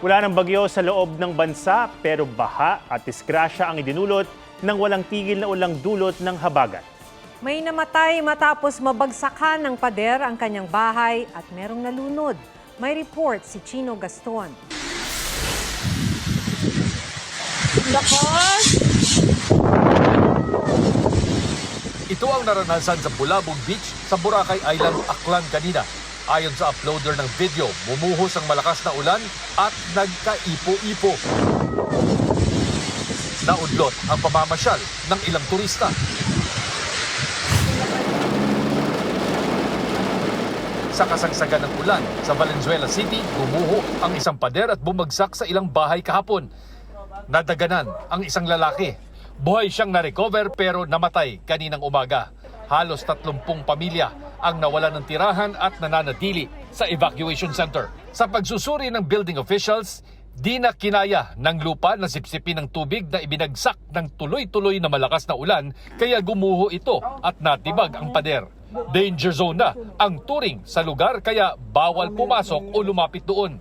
Wala ng bagyo sa loob ng bansa pero baha at disgrasya ang idinulot ng walang tigil na ulang dulot ng habagat. May namatay matapos mabagsakan ng pader ang kanyang bahay at merong nalunod. May report si Chino Gaston. Ito ang naranasan sa Bulabog Beach sa Boracay Island, Aklan kanina. Ayon sa uploader ng video, bumuhos ang malakas na ulan at nagkaipo-ipo. Naudlot ang pamamasyal ng ilang turista. Sa kasagsagan ng ulan sa Valenzuela City, gumuho ang isang pader at bumagsak sa ilang bahay kahapon. Nadaganan ang isang lalaki. Buhay siyang na-recover pero namatay kaninang umaga. Halos 30 pamilya ang nawala ng tirahan at nananatili sa evacuation center. Sa pagsusuri ng building officials, di na kinaya ng lupa na sipsipin ng tubig na ibinagsak ng tuloy-tuloy na malakas na ulan kaya gumuho ito at natibag ang pader. Danger zone na ang turing sa lugar kaya bawal pumasok o lumapit doon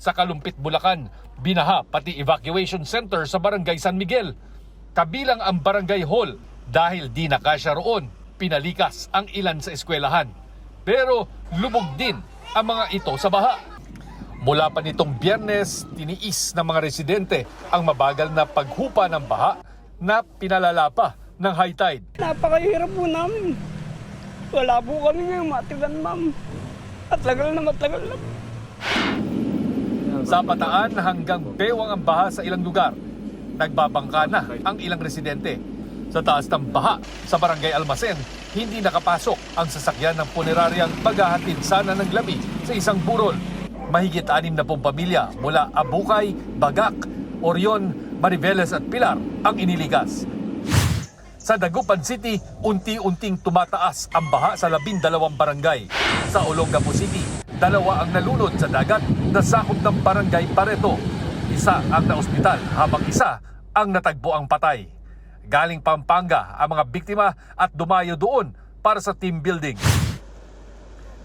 sa Kalumpit, Bulacan. Binaha pati evacuation center sa Barangay San Miguel. Kabilang ang Barangay Hall dahil di nakasya roon. Pinalikas ang ilan sa eskwelahan. Pero lubog din ang mga ito sa baha. Mula pa nitong biyernes, tiniis ng mga residente ang mabagal na paghupa ng baha na pinalala pa ng high tide. Napakahirap po namin. Wala po kami ngayong matilan, ma'am. At lagal na matagal na. Sa pataan hanggang bewang ang baha sa ilang lugar. Nagbabangka na ang ilang residente. Sa taas ng baha sa barangay Almasen, hindi nakapasok ang sasakyan ng puneraryang maghahatid sana ng labi sa isang burol. Mahigit anim na pong pamilya mula Abukay, Bagak, Orion, Mariveles at Pilar ang iniligas. Sa Dagupan City, unti-unting tumataas ang baha sa labindalawang barangay. Sa Olongapo City, dalawa ang nalunod sa dagat na sakop ng barangay Pareto. Isa ang naospital habang isa ang natagpo ang patay. Galing Pampanga ang mga biktima at dumayo doon para sa team building.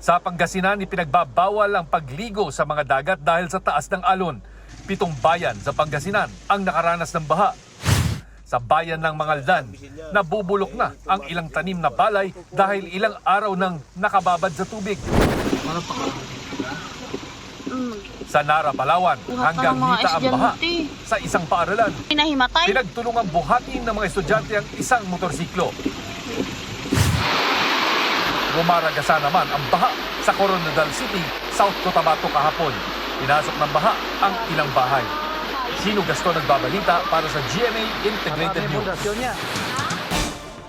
Sa Pangasinan, ipinagbabawal ang pagligo sa mga dagat dahil sa taas ng alon. Pitong bayan sa Pangasinan ang nakaranas ng baha. Sa bayan ng Mangaldan, nabubulok na ang ilang tanim na balay dahil ilang araw nang nakababad sa tubig. Sa Nara, Palawan, hanggang hita ang baha sa isang paaralan. Pinahimatay. Pinagtulungan buhatin ng mga estudyante ang isang motorsiklo. Bumaragasa naman ang baha sa Coronadal City, South Cotabato kahapon. Pinasok ng baha ang ilang bahay. Sino Gasto nagbabalita para sa GMA Integrated News.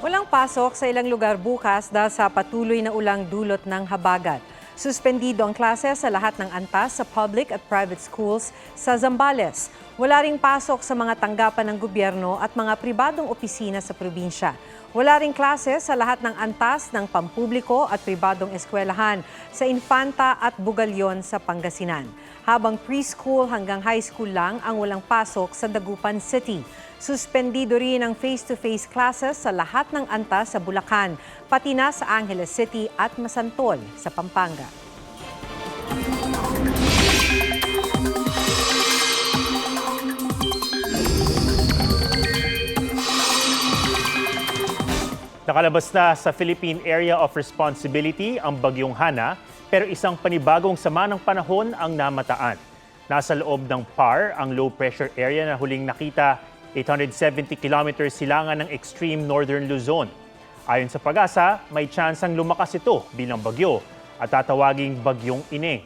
Walang pasok sa ilang lugar bukas dahil sa patuloy na ulang dulot ng habagat. Suspendido ang klase sa lahat ng antas sa public at private schools sa Zambales. Wala ring pasok sa mga tanggapan ng gobyerno at mga pribadong opisina sa probinsya. Wala ring klase sa lahat ng antas ng pampubliko at pribadong eskwelahan sa Infanta at Bugalyon sa Pangasinan. Habang preschool hanggang high school lang ang walang pasok sa Dagupan City. Suspendido rin ang face-to-face classes sa lahat ng antas sa Bulacan, pati na sa Angeles City at Masantol sa Pampanga. Nakalabas na sa Philippine Area of Responsibility ang bagyong Hana pero isang panibagong sama ng panahon ang namataan. Nasa loob ng PAR ang low pressure area na huling nakita 870 kilometers silangan ng extreme northern Luzon. Ayon sa pag-asa, may tsansang lumakas ito bilang bagyo at tatawaging bagyong ineng.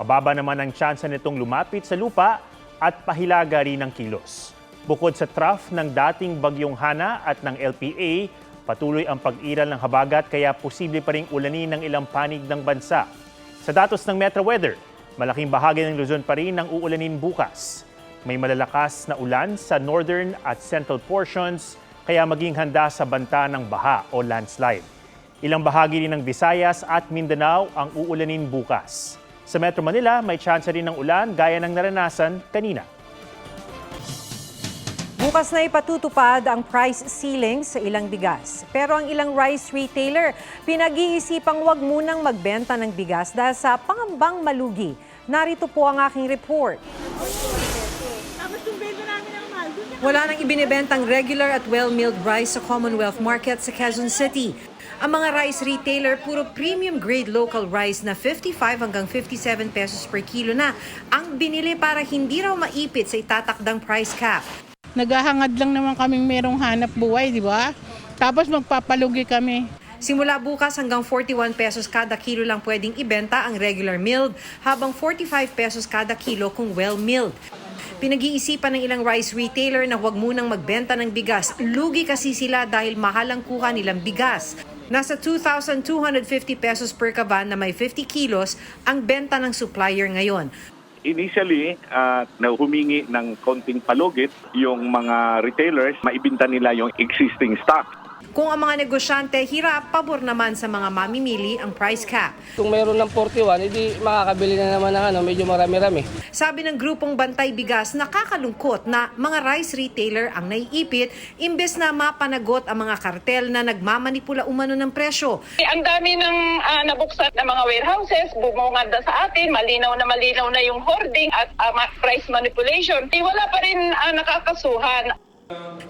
Mababa naman ang tsansa nitong lumapit sa lupa at pahilaga rin ng kilos. Bukod sa trough ng dating bagyong Hana at ng LPA, patuloy ang pag-iral ng habagat kaya posible pa ring ulanin ng ilang panig ng bansa. Sa datos ng Metro Weather, malaking bahagi ng Luzon pa rin ang uulanin bukas. May malalakas na ulan sa northern at central portions kaya maging handa sa banta ng baha o landslide. Ilang bahagi rin ng Visayas at Mindanao ang uulanin bukas. Sa Metro Manila, may chance rin ng ulan gaya ng naranasan kanina. Bukas na ipatutupad ang price ceiling sa ilang bigas. Pero ang ilang rice retailer, pinag-iisipang wag munang magbenta ng bigas dahil sa pangambang malugi. Narito po ang aking report. Wala nang ibinibentang regular at well-milled rice sa Commonwealth Market sa Quezon City. Ang mga rice retailer, puro premium grade local rice na 55 hanggang 57 pesos per kilo na ang binili para hindi raw maipit sa itatakdang price cap. Naghahangad lang naman kaming merong hanap buhay, di ba? Tapos magpapalugi kami. Simula bukas hanggang 41 pesos kada kilo lang pwedeng ibenta ang regular milled, habang 45 pesos kada kilo kung well milled. Pinag-iisipan ng ilang rice retailer na huwag munang magbenta ng bigas. Lugi kasi sila dahil mahal ang kuha nilang bigas. Nasa 2,250 pesos per kaban na may 50 kilos ang benta ng supplier ngayon. Initially, uh, na humingi ng konting palugit yung mga retailers, maibinta nila yung existing stock. Kung ang mga negosyante hirap, pabor naman sa mga mamimili ang price cap. Kung mayroon ng 41, edi makakabili na naman ng ano, medyo marami-rami. Sabi ng grupong Bantay Bigas, nakakalungkot na mga rice retailer ang naiipit imbes na mapanagot ang mga kartel na nagmamanipula umano ng presyo. Ang dami ng ah, nabuksan na mga warehouses, bumungad na sa atin, malinaw na malinaw na yung hoarding at ah, ma- price manipulation. Eh, wala pa rin ah, nakakasuhan.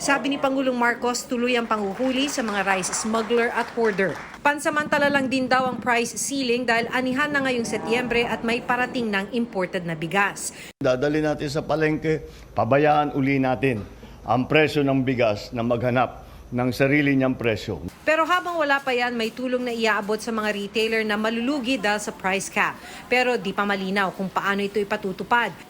Sabi ni Pangulong Marcos, tuloy ang panghuhuli sa mga rice smuggler at hoarder. Pansamantala lang din daw ang price ceiling dahil anihan na ngayong Setyembre at may parating ng imported na bigas. Dadali natin sa palengke, pabayaan uli natin ang presyo ng bigas na maghanap ng sarili niyang presyo. Pero habang wala pa yan, may tulong na iaabot sa mga retailer na malulugi dahil sa price cap. Pero di pa malinaw kung paano ito ipatutupad.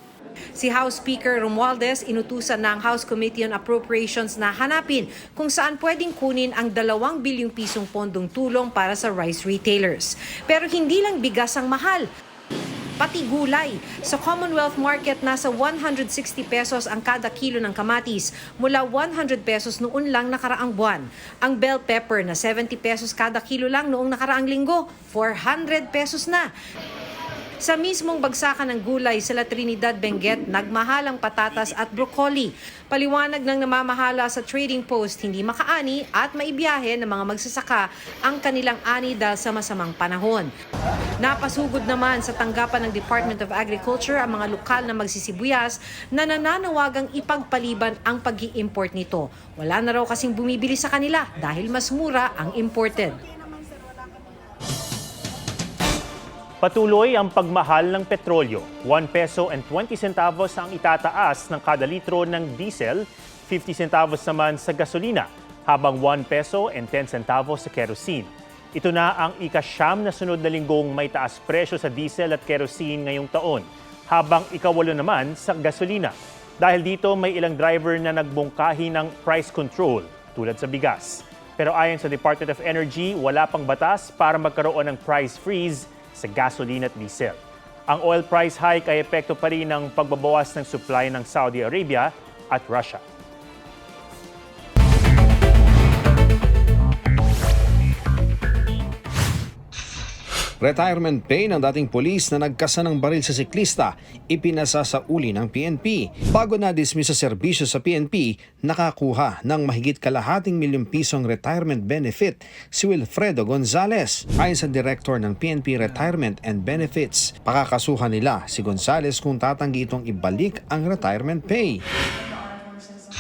Si House Speaker Romualdez inutusan ng House Committee on Appropriations na hanapin kung saan pwedeng kunin ang 2 bilyong pisong pondong tulong para sa rice retailers. Pero hindi lang bigas ang mahal. Pati gulay. Sa Commonwealth Market, nasa 160 pesos ang kada kilo ng kamatis mula 100 pesos noon lang nakaraang buwan. Ang bell pepper na 70 pesos kada kilo lang noong nakaraang linggo, 400 pesos na. Sa mismong bagsakan ng gulay sa La Trinidad, Benguet, nagmahal ang patatas at broccoli. Paliwanag ng namamahala sa trading post, hindi makaani at maibiyahe ng mga magsasaka ang kanilang ani dahil sa masamang panahon. Napasugod naman sa tanggapan ng Department of Agriculture ang mga lokal na magsisibuyas na nananawagang ipagpaliban ang pag import nito. Wala na raw kasing bumibili sa kanila dahil mas mura ang imported. Patuloy ang pagmahal ng petrolyo. 1 peso and 20 centavos ang itataas ng kada litro ng diesel, 50 centavos naman sa gasolina, habang 1 peso and 10 centavos sa kerosene. Ito na ang ikasyam na sunod na linggong may taas presyo sa diesel at kerosene ngayong taon, habang ikawalo naman sa gasolina. Dahil dito may ilang driver na nagbungkahi ng price control tulad sa bigas. Pero ayon sa Department of Energy, wala pang batas para magkaroon ng price freeze sa gasoline at diesel. Ang oil price hike ay epekto pa rin ng pagbabawas ng supply ng Saudi Arabia at Russia. Retirement pay ng dating polis na nagkasa ng baril sa siklista, ipinasa sa uli ng PNP. Bago na-dismiss sa serbisyo sa PNP, nakakuha ng mahigit kalahating milyong pisong retirement benefit si Wilfredo Gonzales. Ayon sa director ng PNP Retirement and Benefits, pakakasuhan nila si Gonzales kung tatanggi itong ibalik ang retirement pay.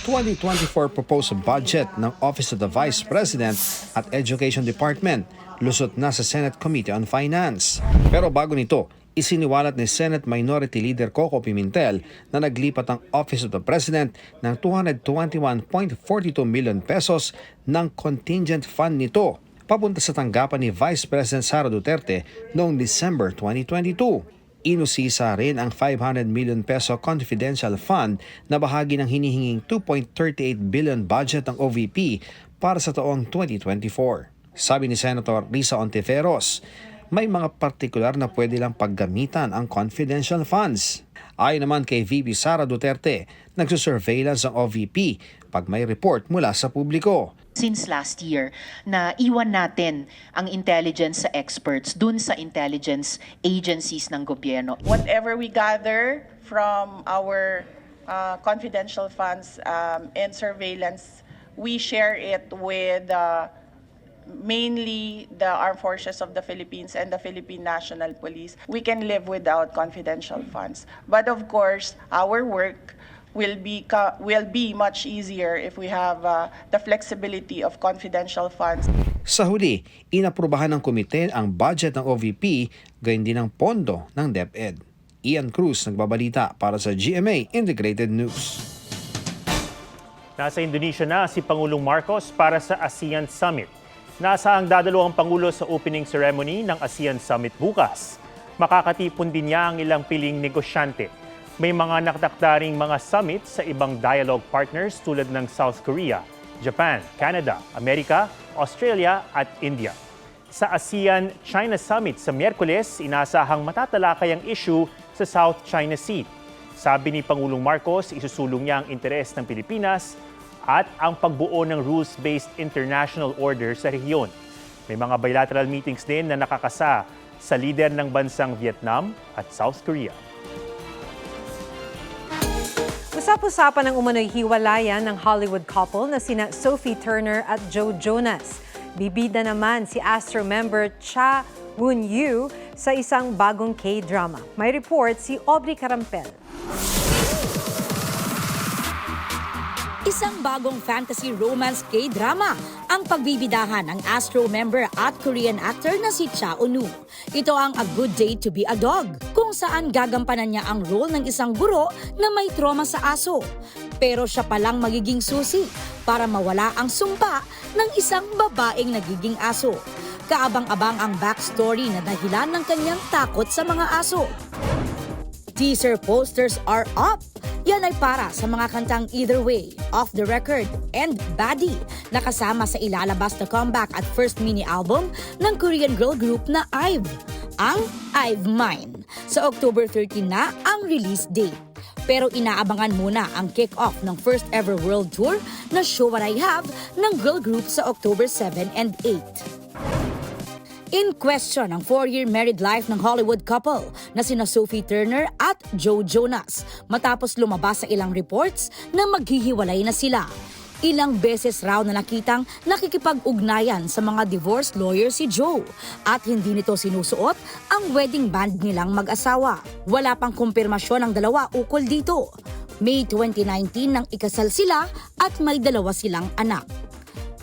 2024 proposed budget ng Office of the Vice President at Education Department lusot na sa Senate Committee on Finance. Pero bago nito, isiniwalat ni Senate Minority Leader Coco Pimentel na naglipat ang Office of the President ng 221.42 million pesos ng contingent fund nito papunta sa tanggapan ni Vice President Sara Duterte noong December 2022 inusisa rin ang 500 million peso confidential fund na bahagi ng hinihinging 2.38 billion budget ng OVP para sa taong 2024. Sabi ni Senator Risa Ontiveros, may mga partikular na pwede lang paggamitan ang confidential funds. Ayon naman kay VP Sara Duterte, nagsusurveillance ang OVP pag may report mula sa publiko. since last year na iwan natin ang intelligence sa experts dun sa intelligence agencies ng gobyerno. whatever we gather from our uh, confidential funds um, and surveillance, we share it with uh, mainly the armed forces of the Philippines and the Philippine National Police, we can live without confidential funds. But of course, our work will be co- will be much easier if we have uh, the flexibility of confidential funds. Sa huli, inaprubahan ng komite ang budget ng OVP, gayon din ang pondo ng DepEd. Ian Cruz nagbabalita para sa GMA Integrated News. Nasa Indonesia na si Pangulong Marcos para sa ASEAN Summit. Dadalo ang Pangulo sa opening ceremony ng ASEAN Summit bukas. Makakatipon din niya ang ilang piling negosyante. May mga nakatakdaring mga summit sa ibang dialogue partners tulad ng South Korea, Japan, Canada, Amerika, Australia at India. Sa ASEAN-China Summit sa Miyerkules, inasahang matatalakay ang issue sa South China Sea. Sabi ni Pangulong Marcos, isusulong niya ang interes ng Pilipinas at ang pagbuo ng rules-based international order sa rehiyon. May mga bilateral meetings din na nakakasa sa lider ng bansang Vietnam at South Korea. Usap-usapan ng umano'y hiwalayan ng Hollywood couple na sina Sophie Turner at Joe Jonas. Bibida naman si Astro member Cha Woon-yu sa isang bagong K-drama. May report si Aubrey Carampel. Isang bagong fantasy romance K-drama ang pagbibidahan ng Astro member at Korean actor na si Cha Eun-woo. Ito ang A Good Day to be a Dog, kung saan gagampanan niya ang role ng isang guro na may trauma sa aso. Pero siya palang magiging susi para mawala ang sumpa ng isang babaeng nagiging aso. Kaabang-abang ang backstory na dahilan ng kanyang takot sa mga aso. Teaser posters are up. Yan ay para sa mga kantang Either Way, Off the Record, and Baddie na kasama sa ilalabas na comeback at first mini album ng Korean girl group na IVE, ang IVE Mine. Sa October 13 na ang release date. Pero inaabangan muna ang kick-off ng first ever world tour na Show What I Have ng girl group sa October 7 and 8. In question ang four-year married life ng Hollywood couple na sina Sophie Turner at Joe Jonas matapos lumabas sa ilang reports na maghihiwalay na sila. Ilang beses raw na nakitang nakikipag-ugnayan sa mga divorce lawyer si Joe at hindi nito sinusuot ang wedding band nilang mag-asawa. Wala pang kumpirmasyon ang dalawa ukol dito. May 2019 nang ikasal sila at may dalawa silang anak.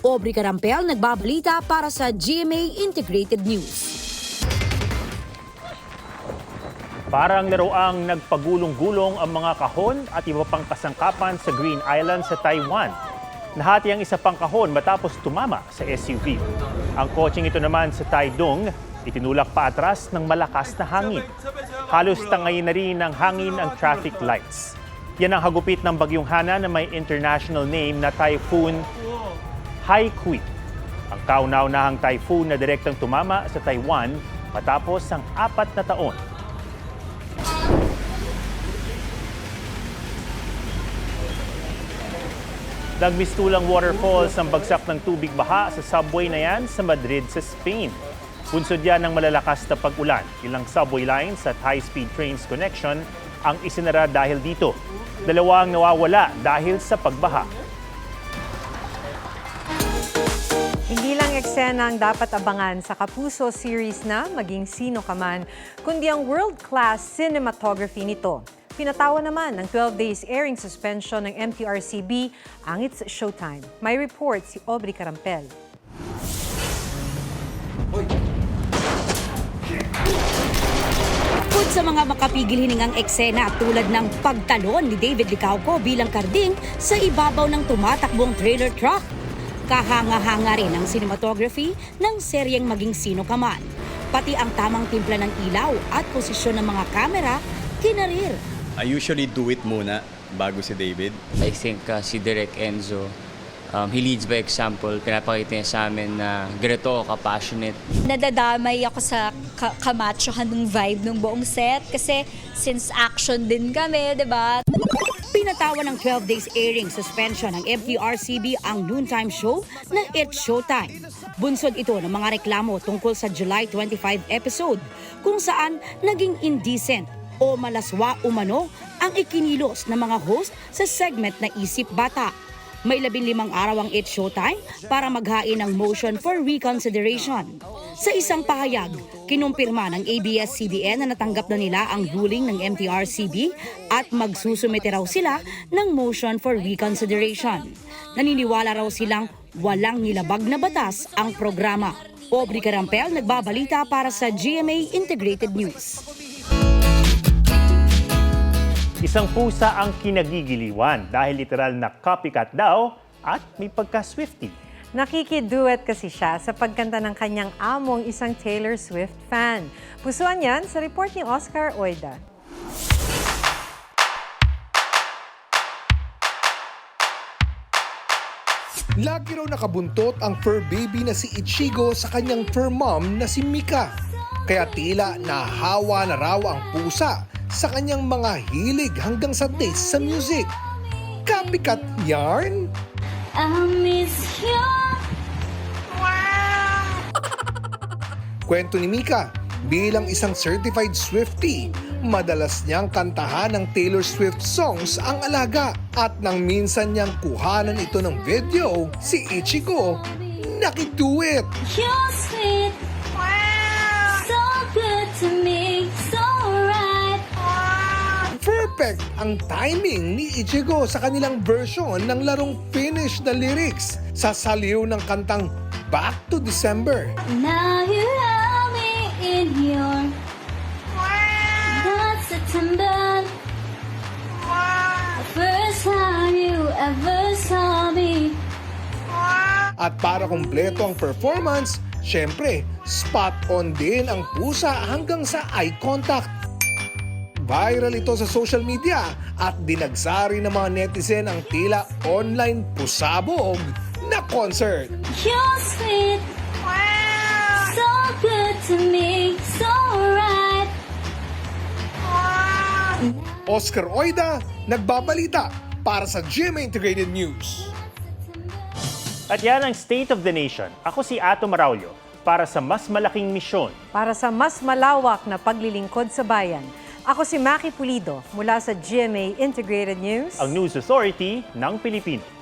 Aubrey Carampel nagbabalita para sa GMA Integrated News. Parang laroang nagpagulong-gulong ang mga kahon at iba pang kasangkapan sa Green Island sa Taiwan. Nahati ang isa pang kahon matapos tumama sa SUV. Ang kotseng ito naman sa Taidong, itinulak pa atras ng malakas na hangin. Halos tangayin na rin ng hangin ang traffic lights. Yan ang hagupit ng bagyong Hana na may international name na Typhoon Haikui. Ang kauna-unahang typhoon na direktang tumama sa Taiwan matapos ang apat na taon. Nagmistulang waterfalls ang bagsak ng tubig baha sa subway na yan sa Madrid sa Spain. Bunsod yan ng malalakas na pag-ulan. Ilang subway lines at high-speed trains connection ang isinara dahil dito. Dalawang nawawala dahil sa pagbaha. Hindi lang eksena ang dapat abangan sa Kapuso series na maging sino ka man, kundi ang world-class cinematography nito. Pinatawa naman ng 12 days airing suspension ng MTRCB ang It's Showtime. May report si Aubrey Carampel. Bukod sa mga makapigil hiningang eksena tulad ng pagtalon ni David Licauco bilang karding sa ibabaw ng tumatakbong trailer truck. Kahanga-hanga rin ang cinematography ng seryeng maging sino ka man. Pati ang tamang timpla ng ilaw at posisyon ng mga kamera, kinarir. I usually do it muna bago si David. I think uh, si Direk Enzo, um, he leads by example. Pinapakita niya sa amin na ganito ako ka-passionate. nadadamay ako sa ka- kamachohan ng vibe ng buong set kasi since action din kami, 'di ba? Pinatawan ng 12 days airing suspension ng MTRCB ang noontime show na It's Showtime. Bunsod ito ng mga reklamo tungkol sa July 25 episode kung saan naging indecent o malaswa umano ang ikinilos ng mga host sa segment na Isip Bata. May labinlimang araw ang It's Showtime para maghain ng motion for reconsideration. Sa isang pahayag, kinumpirma ng ABS-CBN na natanggap na nila ang ruling ng MTRCB at magsusumite raw sila ng motion for reconsideration. Naniniwala raw silang walang nilabag na batas ang programa. Aubrey Carampel, nagbabalita para sa GMA Integrated News. Isang pusa ang kinagigiliwan dahil literal na copycat daw at may pagka-swifty. Nakikiduet kasi siya sa pagkanta ng kanyang among isang Taylor Swift fan. Pusuan yan sa report ni Oscar Oida. Lagi raw nakabuntot ang fur baby na si Ichigo sa kanyang fur mom na si Mika. Kaya tila nahawa na raw ang pusa sa kanyang mga hilig hanggang sa taste sa music. Copycat yarn? I miss you. Kwento ni Mika, bilang isang certified Swiftie, madalas niyang kantahan ng Taylor Swift songs ang alaga. At nang minsan niyang kuhanan ito ng video, si Ichigo nakiduet. You're Perfect ang timing ni Ichigo sa kanilang version ng larong Finnish na lyrics sa saliw ng kantang Back to December. Now you have me in your That September. First time you ever saw me. At para kumpleto ang performance, syempre, spot on din ang pusa hanggang sa eye contact. Viral ito sa social media at dinagsari ng mga netizen ang tila online pusabog na concert. You're sweet. So good to me. So right. Oscar Oida, nagbabalita para sa GMA Integrated News. At yan ang State of the Nation. Ako si Ato Maraulio para sa mas malaking misyon. Para sa mas malawak na paglilingkod sa bayan, ako si Maki Pulido mula sa GMA Integrated News. Ang News Authority ng Pilipino.